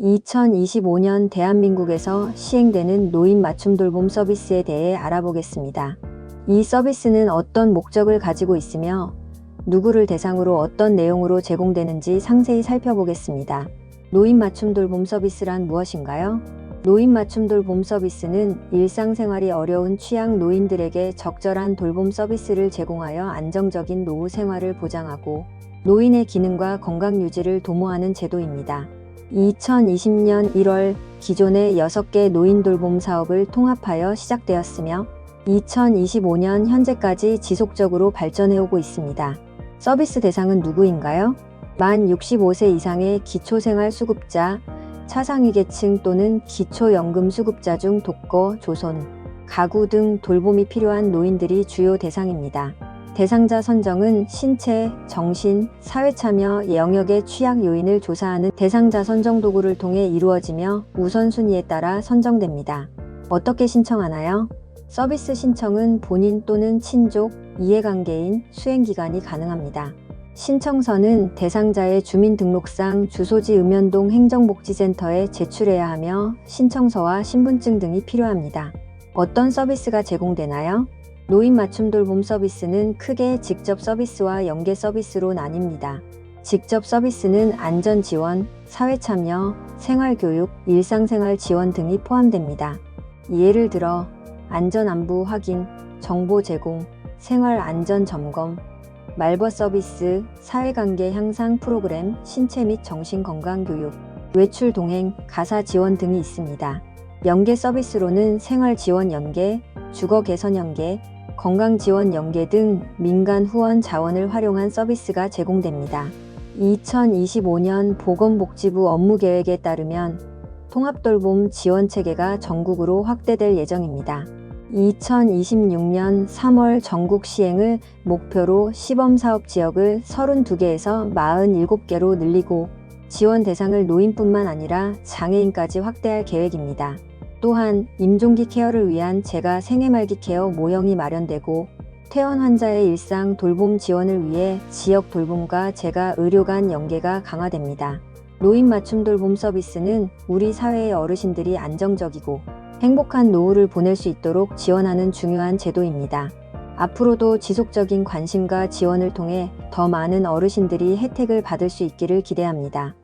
2025년 대한민국에서 시행되는 노인 맞춤 돌봄 서비스에 대해 알아보겠습니다. 이 서비스는 어떤 목적을 가지고 있으며 누구를 대상으로 어떤 내용으로 제공되는지 상세히 살펴보겠습니다. 노인 맞춤 돌봄 서비스란 무엇인가요? 노인 맞춤 돌봄 서비스는 일상생활이 어려운 취약 노인들에게 적절한 돌봄 서비스를 제공하여 안정적인 노후 생활을 보장하고 노인의 기능과 건강 유지를 도모하는 제도입니다. 2020년 1월 기존의 6개 노인 돌봄 사업을 통합하여 시작되었으며 2025년 현재까지 지속적으로 발전해오고 있습니다. 서비스 대상은 누구인가요? 만 65세 이상의 기초생활수급자, 차상위계층 또는 기초연금수급자 중 독거, 조손, 가구 등 돌봄이 필요한 노인들이 주요 대상입니다. 대상자 선정은 신체, 정신, 사회 참여 영역의 취약 요인을 조사하는 대상자 선정 도구를 통해 이루어지며 우선순위에 따라 선정됩니다. 어떻게 신청하나요? 서비스 신청은 본인 또는 친족, 이해관계인, 수행기관이 가능합니다. 신청서는 대상자의 주민등록상 주소지 읍면동 행정복지센터에 제출해야 하며 신청서와 신분증 등이 필요합니다. 어떤 서비스가 제공되나요? 노인 맞춤 돌봄 서비스는 크게 직접 서비스와 연계 서비스로 나뉩니다. 직접 서비스는 안전 지원, 사회 참여, 생활 교육, 일상생활 지원 등이 포함됩니다. 예를 들어 안전 안부 확인, 정보 제공, 생활 안전 점검, 말버 서비스, 사회관계 향상 프로그램, 신체 및 정신 건강 교육, 외출 동행, 가사 지원 등이 있습니다. 연계 서비스로는 생활 지원 연계, 주거 개선 연계, 건강 지원 연계 등 민간 후원 자원을 활용한 서비스가 제공됩니다. 2025년 보건복지부 업무 계획에 따르면 통합돌봄 지원 체계가 전국으로 확대될 예정입니다. 2026년 3월 전국 시행을 목표로 시범사업 지역을 32개에서 47개로 늘리고 지원 대상을 노인뿐만 아니라 장애인까지 확대할 계획입니다. 또한 임종기 케어를 위한 제가 생애 말기 케어 모형이 마련되고 퇴원 환자의 일상 돌봄 지원을 위해 지역 돌봄과 제가 의료 간 연계가 강화됩니다. 노인 맞춤 돌봄 서비스는 우리 사회의 어르신들이 안정적이고 행복한 노후를 보낼 수 있도록 지원하는 중요한 제도입니다. 앞으로도 지속적인 관심과 지원을 통해 더 많은 어르신들이 혜택을 받을 수 있기를 기대합니다.